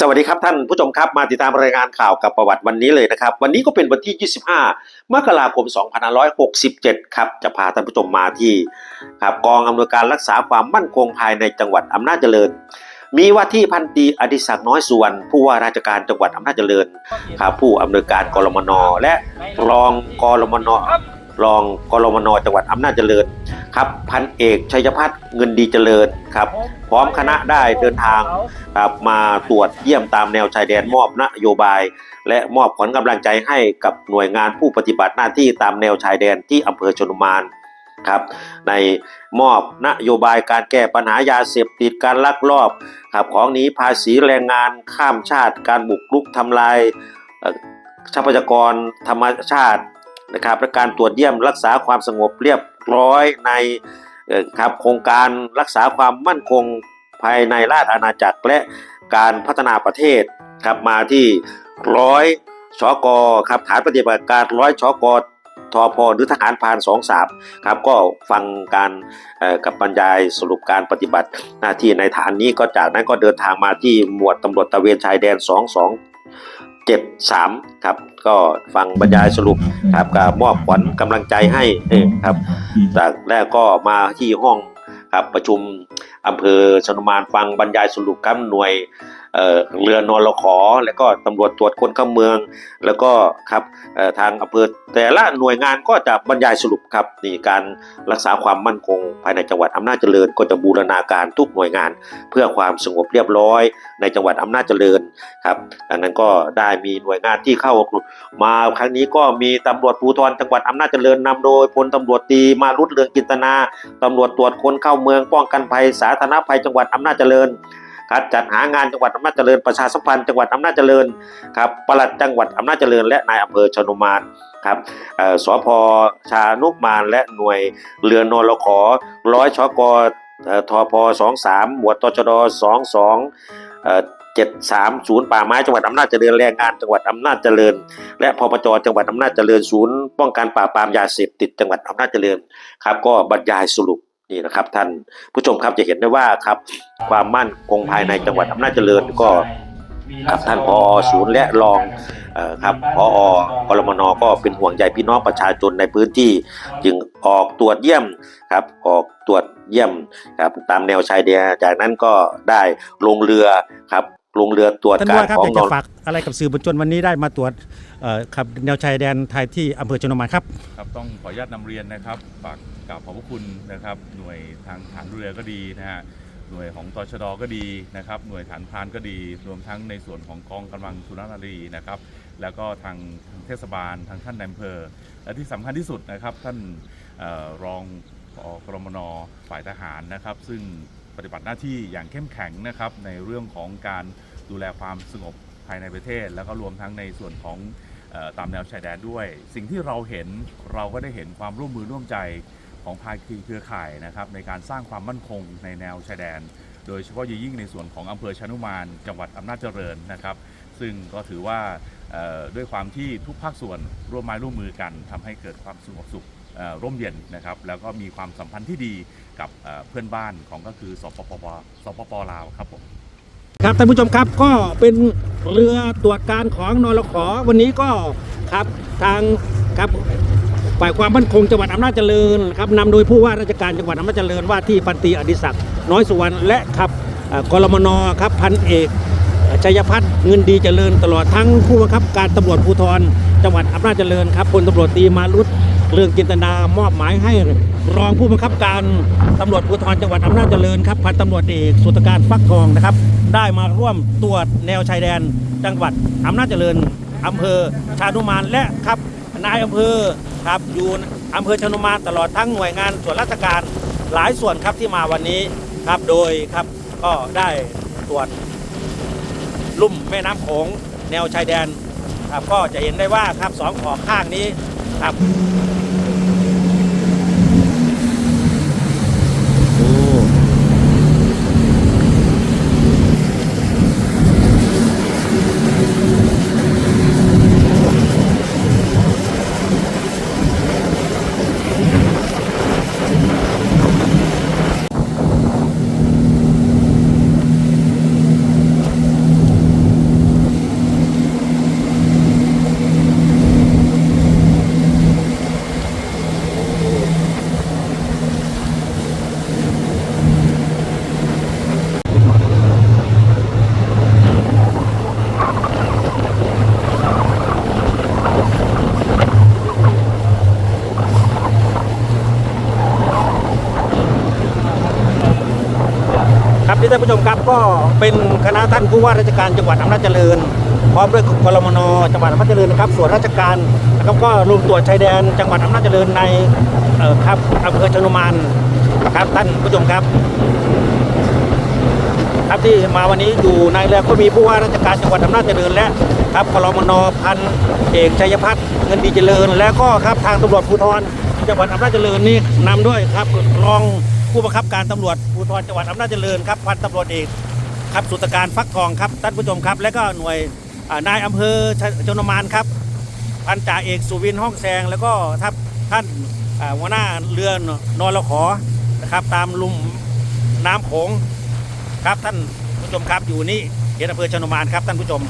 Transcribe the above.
สวัสดีครับท่านผู้ชมครับมาติดตามรายงานข่าวกับประวัติวันนี้เลยนะครับ วันนี้ก็เป็นวันที่ 25 มกราคม 2567 ครับจะพาท่านผู้ชมมาที่ครับกองอำนวยการรักษาความมั่นคงภายในจังหวัดอำนาจเจริญ มีว่าที่พันตีอดิศักดิ์น้อยสุวรรณผู้ว่าราชการจังหวัดอำนาจเจริญครับผู้อำนวยการกรมนและรองกรมน รองกรมนจังหวัดอำนาจเจริญครับพันเอกชัยพัฒน์เงินดีเจริญครับพร้อมคณะได้เดินทางครับมาตรวจเยี่ยมตามแนวชายแดนมอบนโยบาย และมอบขวัญกำลังใจให้กับหน่วยงานผู้ปฏิบัติหน้าที่ตามแนวชายแดนที่อำเภอชนุมานครับในมอบนโยบายการแก้ปัญหายาเสพติดการลักลอบครับของหนีภาษีแรงงานข้ามชาติ การบุกรุกทำลายทรัพยากรธรรมชาติ นะครับและการตรวจเยี่ยมรักษาความสงบเรียบร้อยในครับโครงการรักษาความมั่นคงภายในราชอาณาจักรและการพัฒนาประเทศครับมาที่ร้อยชกครับฐานปฏิบัติการร้อยชกทอพหรือทหารพานสองสามครับก็ฟังการกับบรรยายสรุปการปฏิบัติหน้าที่ในฐานนี้ก็จากนั้นก็เดินทางมาที่หมวดตำรวจตะเวนชายแดนสอ งสองเจ็ดสามครับก็ฟังบรรยายสรุปครับก็มอบขวัญกำลังใจให้เองครับจากแรกก็มาที่ห้องครับประชุมอำเภอชนมานฟังบรรยายสรุปครับหน่วย เอ่อเรือนรขอ แล้วก็ตำรวจตรวจคนเข้าเมือง แล้วก็ครับทางอำเภอแต่ละหน่วยงานก็จะบรรยายสรุปครับนี่การรักษาความมั่นคง ภายในจังหวัดอำนาจเจริญ ก็จะบูรณาการทุกหน่วยงาน เพื่อความสงบเรียบร้อยในจังหวัดอำนาจเจริญครับดังนั้นก็ได้มีหน่วยงานที่เข้ามาครั้งนี้ก็มีตำรวจภูธรจังหวัดอำนาจเจริญนำโดยพลตำรวจตรีมารุตเรืองกินตนาตำรวจตรวจคนเข้าเมืองป้องกันภัยสาธารณภัยจังหวัดอำนาจเจริญ ครับจัดหางานจังหวัดอำนาจเจริญประชาสัมพันธ์จังหวัดอำนาจเจริญครับปลัดจังหวัดอำนาจเจริญ และนายอำเภอชนุมานครับเอ่อสพชานุมานและหน่วยเรือนรขอร้อยชกอ่อทพสองสามหมวดตชดสองสองเอ่อ730 ป่าไม้จังหวัดอำนาจเจริญแรงงานจังหวัดอำนาจเจริญ และพปจจังหวัดอำนาจเจริญศูนย์ป้องกันปราบปรามยาเสพติดจังหวัดอำนาจเจริญครับก็บรรยายสรุป นี่นะครับท่านผู้ชมครับจะเห็นได้ว่าครับความมั่นคงภายในจังหวัดอำนาจเจริญก็ครับท่านพอศูนย์และรองอครับพอกรมนก็เป็นห่วงใยพี่น้องประชาชนในพื้นที่ จึงออกตรวจเยี่ยมครับออกตรวจเยี่ยมครับตามแนวชายแดนจากนั้นก็ได้ลงเรือครับ ลงเรือตรวจท่านกาว่ารครับขอองยากนจะอนฝากอะไรกับสื่อมวลชนวันนี้ได้มาตรวจเอ่อครับแนวชายแดนไทยที่อำเภอชนมานครับ ครับต้องขออนุญาตนำเรียนนะครับฝากกราบขอบพระคุณนะครับ หน่วยทางฐานเรือก็ดีนะฮะหน่วยของตชดก็ดีนะครับ หน่วยฐานพรานก็ดี รวมทั้งในส่วนของกองกำลังสุนทรนารีนะครับ แล้วก็ทางทางเทศบาลทางท่านนายอำเภอ และที่สำคัญที่สุดนะครับท่านเอ่อรองผอกรมนฝ่ายทหารนะครับ ซึ่ง ปฏิบัติหน้าที่อย่างเข้มแข็งนะครับในเรื่องของการดูแลความสงบภายในประเทศ แล้วก็รวมทั้งในส่วนของตามแนวชายแดนด้วย สิ่งที่เราเห็นเราก็ได้เห็นความร่วมมือร่วมใจของภาคีเครือข่ายนะครับในการสร้างความมั่นคงในแนวชายแดน โดยเฉพาะยิ่งในส่วนของอำเภอชานุมาน จังหวัดอำนาจเจริญนะครับ ซึ่งก็ถือว่าด้วยความที่ทุกภาคส่วนร่วมไม้ร่วมมือกันทำให้เกิดความสงบสุข ร่มเย็นนะครับแล้วก็มีความสัมพันธ์ที่ดีกับเพื่อนบ้านของก็คือสปปสปปลาวครับผมครับท่านผู้ชมครับก็เป็นเรือตรวจการของนรขอวันนี้ก็ครับทางครับฝ่ายความมั่นคงจังหวัดอำนาจเจริญครับนำโดยผู้ว่าราชการจังหวัดอำนาจเจริญว่าที่พันตีอดิศักดิ์น้อยสุวรรณและครับกรมนครับพันเอกชัยพัฒน์เงินดีเจริญตลอดทั้งผู้บังคับการตำรวจภูธรจังหวัดอำนาจเจริญครับพลตำรวจตรีมารุต เรื่องจินตนามอบหมายให้รองผู้บังคับการตำรวจภูธรจังหวัดอำนาจเจริญครับพันตำรวจเอกสุตการฟักทองนะครับ ได้มาร่วมตรวจแนวชายแดน จังหวัดอำนาจเจริญอำเภอชานุมานและครับนายอำเภอครับอยู่อำเภอชานุมานตลอดทั้งหน่วยงานส่วนราชการหลายส่วนครับที่มาวันนี้ครับโดยครับก็ได้ตรวจลุ่มแม่น้ำโขงแนวชายแดนครับก็จะเห็นได้ว่าครับสองขอข้างนี้ ครับ นี้ท่านผู้ชมครับก็เป็นคณะท่านผู้ว่าราชการจังหวัดอำนาจเจริญ พร้อมด้วยกรมนจังหวัดอำนาจเจริญนะครับส่วนราชการนะครับก็รวมตรวจชายแดนจังหวัดอำนาจเจริญในครับอำเภอชนุมานครับท่านผู้ชมครับ ครับที่มาวันนี้อยู่ในเรือก็มีผู้ว่าราชการจังหวัดอำนาจเจริญและครับกรมนพันเอกชัยพัฒน์เงินดีเจริญ และก็ครับทางตำรวจภูธรจังหวัดอำนาจเจริญนี่นำด้วยครับรอง ผู้บังคับการตำรวจภูธรจังหวัดอำนาจเจริญครับพันตำรวจเอกครับสุตการฟักทองครับท่านผู้ชมครับ และก็หน่วยนายอำเภอชนมานครับพันจ่าเอกสุวินห้องแซงแล้วก็ทัพท่านอ่าหัวหน้าเรือนอรขอนะครับ ตามลุ่มน้ำโขงครับท่านผู้ชมครับอยู่นี่เขตอำเภอชนมานครับท่านผู้ชม